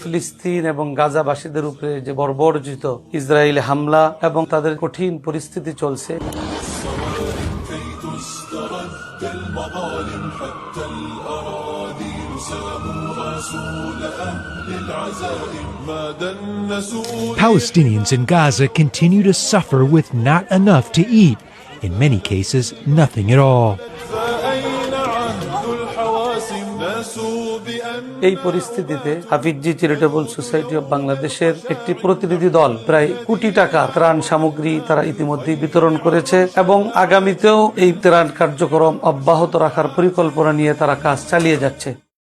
ফিলিস্তিন এবং গাজাবাসীদের উপরে যে বর্বরজিত ইসরায়েলি হামলা এবং তাদের কঠিন পরিস্থিতি চলছে। Palestinians in Gaza continue to suffer with not enough to eat, in many cases, nothing at all. এই পরিস্থিতিতে হাফিজি চ্যারিটেবল সোসাইটি অব বাংলাদেশের একটি প্রতিনিধি দল প্রায় কোটি টাকা ত্রাণ সামগ্রী তারা ইতিমধ্যে বিতরণ করেছে এবং আগামীতেও এই ত্রাণ কার্যক্রম অব্যাহত রাখার পরিকল্পনা নিয়ে তারা কাজ চালিয়ে যাচ্ছে